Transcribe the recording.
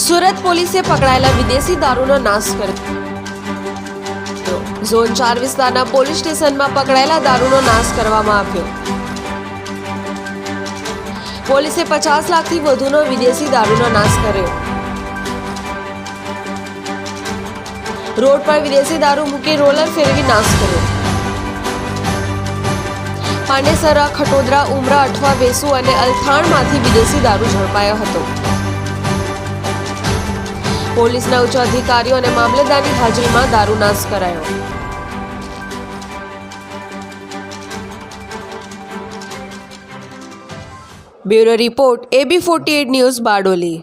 સુરત પોલીસે પકડાયેલા વિદેશી દારૂનો નાશ કર્યો. ઝોન ચાર વિસ્તારના પોલીસ સ્ટેશનમાં પકડાયેલા દારૂનો નાશ કરવામાં આવ્યો. પોલીસે પચાસ લાખથી વધુનો વિદેશી દારૂનો નાશ કર્યો. રોડ પર વિદેશી દારૂ મૂકી રોલર ફેરવી નાશ કર્યો. પાંડેસરા, ખટોદરા, ઉમરા અઠવા વેસુ અને અલથાણમાંથી વિદેશી દારૂ ઝડપાયો હતો. પોલીસના ઉચ્ચ અધિકારીઓ અને મામલતદારની હાજરીમાં દારૂ નાશ કરાયો. Bureau report, AB forty news Bardoli.